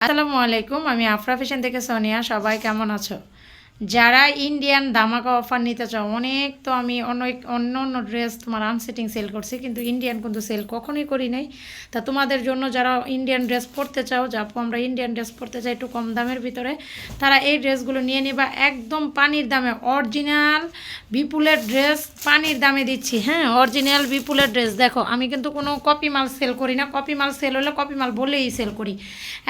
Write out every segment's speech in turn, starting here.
আসসালামু আলাইকুম আমি আফরা ফ্যাশন থেকে সোনিয়া সবাই কেমন আছো? যারা ইন্ডিয়ান ধামাকা অফার নিতে চাও, অনেক তো আমি অনেক অন্য অন্য ড্রেস তোমার আনসেটিং সেল করছি, কিন্তু ইন্ডিয়ান কিন্তু সেল কখনোই করি নাই। তা তোমাদের জন্য যারা ইন্ডিয়ান ড্রেস পরতে চাও যাপো আমরা ইন্ডিয়ান ড্রেস পরতে চাই একটু কম দামের ভিতরে, তারা এই ড্রেসগুলো নিয়ে নিবা। একদম পানির দামে অরিজিনাল বিপুলের ড্রেস পানির দামে দিচ্ছি। হ্যাঁ অরিজিনাল বিপুলের ড্রেস দেখো, আমি কিন্তু কোনো কপি মাল সেল করি না। কপি মাল সেল হলে কপি মাল বলেই সেল করি।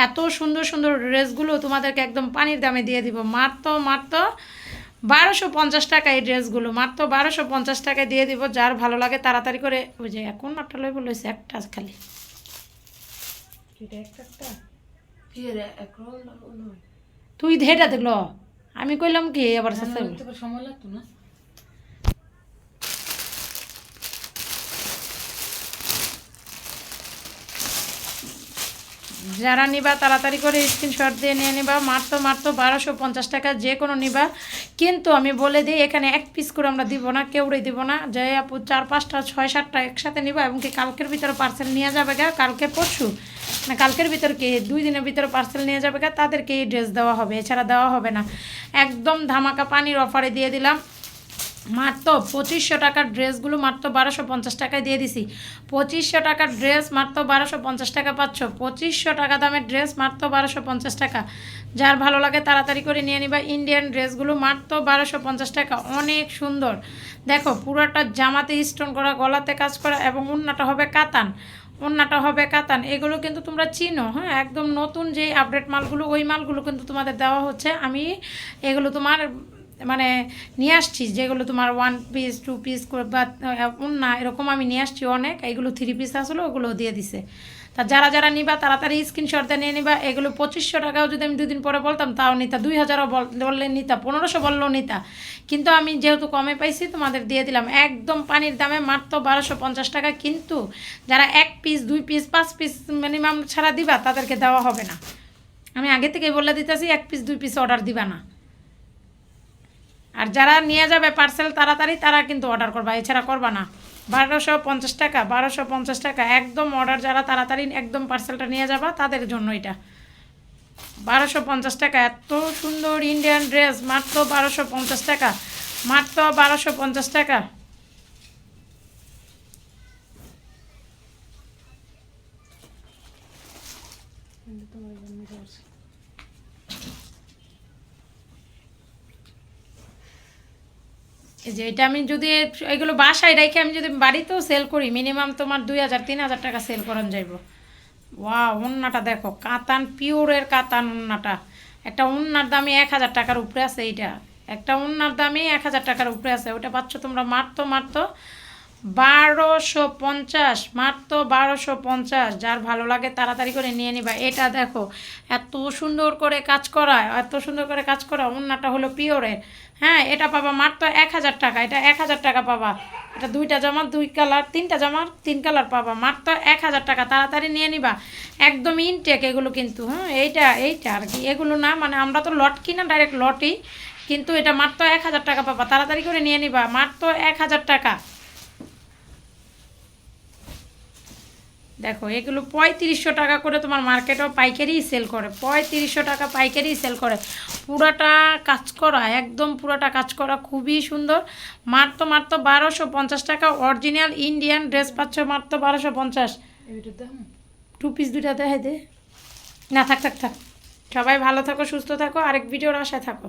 এত সুন্দর সুন্দর ড্রেসগুলো তোমাদেরকে একদম পানির দামে দিয়ে দিব। মাত্র মাত্র বারোশো পঞ্চাশ টাকা এই ড্রেসগুলো। মাত্র বারোশো পঞ্চাশ টাকায় দিয়ে দিব যার ভালো লাগে তাড়াতাড়ি করে। ওই যে এখন একটা লই বলেছে একটা খালি তুই ধেটা দেখল আমি কইলাম কি আবার সময় লাগতো না। যারা নিবা, তাড়াতাড়ি করে স্ক্রিনশট দিয়ে নিয়ে নিবা। মাত্র মাত্র বারোশো পঞ্চাশ টাকা যে কোনো নিবা। কিন্তু আমি বলে দিই, এখানে এক পিস করে আমরা দিব না কেউরে দিব না। যে আপু, চার, পাঁচটা, ছয়, সাতটা একসাথে নিবা এবং কি কালকের ভিতরে পার্সেল নিয়ে যাবে গা? কালকে পরশু? না, কালকের ভিতরে কি? দুই দিনের ভিতরে পার্সেল নিয়ে যাবে গা? তাদেরকে এই ড্রেস দেওয়া হবে, এছাড়া দেওয়া হবে না। একদম ধামাকা পানির অফারে দিয়ে দিলাম। মাত্র পঁচিশশো টাকার ড্রেসগুলো মাত্র বারোশো পঞ্চাশ টাকায় দিয়ে দিছি। পঁচিশশো টাকার ড্রেস মাত্র বারোশো পঞ্চাশ টাকা পাচ্ছ। পঁচিশশো টাকা দামের ড্রেস মাত্র বারোশো পঞ্চাশ টাকা। যার ভালো লাগে তাড়াতাড়ি করে নিয়ে নিবা। ইন্ডিয়ান ড্রেসগুলো মাত্র বারোশো পঞ্চাশ টাকা। অনেক সুন্দর। দেখো, পুরোটা জামাতে স্টোন করা, গলাতে কাজ করা এবং উন্নাটা হবে কাতান। অন্যটা হবে কাতান। এগুলো কিন্তু তোমরা চিনো হ্যাঁ? একদম নতুন যে আপডেট মালগুলো, ওই মালগুলো কিন্তু তোমাদের দেওয়া হচ্ছে। আমি এগুলো তোমার মানে নিয়ে আসছি যেগুলো তোমার ওয়ান পিস টু পিস বা না, এরকম আমি নিয়ে আসছি অনেক, এগুলো থ্রি পিস আসলে, ওগুলো দিয়ে দিছে। তা যারা যারা নিবা, তাড়াতাড়ি স্ক্রিনশট দিয়ে নিয়ে নিবা, এগুলো পঁচিশশো টাকাও যদি আমি দুদিন পরে বলতাম, তাও নিতা। দুই হাজারও বললে নিতা, পনেরোশো বললেও নিতা। কিন্তু আমি যেহেতু কমে পাইছি, তোমাদের দিয়ে দিলাম। একদম পানির দামে মাত্র বারোশো পঞ্চাশ টাকা, কিন্তু যারা এক পিস দুই পিস পাঁচ পিস মিনিমাম ছাড়া দিবা, তাদেরকে দেওয়া হবে না। আমি আগে থেকেই বলে দিতেছি, এক পিস দুই পিস অর্ডার দিবা না। আর যারা নিয়ে যাবে পার্সেল তাড়াতাড়ি তারা কিন্তু অর্ডার করবা, এছাড়া করবা না। বারোশো পঞ্চাশ টাকা, বারোশো পঞ্চাশ টাকা, একদম অর্ডার যারা তাড়াতাড়ি একদম পার্সেলটা নিয়ে যাবা, তাদের জন্য এটা। বারোশো পঞ্চাশ টাকা, এত সুন্দর ইন্ডিয়ান ড্রেস মাত্র বারোশো পঞ্চাশ টাকা, মাত্র বারোশো পঞ্চাশ টাকা। যে এটা আমি যদি এগুলো বাসায় রেখে আমি যদি বাড়িতেও সেল করি মিনিমাম তোমার দুই হাজার, তিন হাজার টাকা সেল করান যাইব। ওয়া উন্নাটা দেখো, কাতান পিওরের কাতান উন্নাটা একটা উন্নার দামে এক হাজার টাকার উপরে আছে এইটা। একটা উন্নার দামে এক হাজার টাকার উপরে আছে ওটা পাচ্ছ তোমরা মারতো মারতো বারোশো পঞ্চাশ, মাত্র বারোশো পঞ্চাশ। যার ভালো লাগে তাড়াতাড়ি করে নিয়ে নিবা। এটা দেখো, এত সুন্দর করে কাজ করা, এত সুন্দর করে কাজ করা। অন্যটা হলো পিওরের। হ্যাঁ এটা পাবা মাত্র এক হাজার টাকা। এটা এক হাজার টাকা পাবা। এটা দুইটা জামার দুই কালার, তিনটা জামার তিন কালার পাবা। মাত্র এক হাজার টাকা। তাড়াতাড়ি নিয়ে নিবা। একদম ইনটেক এগুলো কিন্তু হ্যাঁ এইটা এইটা আর কি। এগুলো না মানে আমরা তো লট কিনা ডাইরেক্ট লটই কিন্তু এটা মাত্র এক হাজার টাকা পাবা। তাড়াতাড়ি করে নিয়ে নিবা। মাত্র এক হাজার টাকা। দেখো এগুলো পঁয়ত্রিশশো টাকা করে তোমার মার্কেটেও পাইকারি সেল করে। পঁয়ত্রিশশো টাকা পাইকারি সেল করে। পুরাটা কাজ করা একদম পুরাটা কাজ করা খুবই সুন্দর। মাত্র মাত্র বারোশো পঞ্চাশ টাকা। অরিজিনাল ইন্ডিয়ান ড্রেস পাচ্ছ মাত্র বারোশো পঞ্চাশ। টু পিস দুইটা দেখাই দে। না থাক থাক থাক। সবাই ভালো থাকো সুস্থ থাকো। আরেক ভিডিওর আশায় থাকো।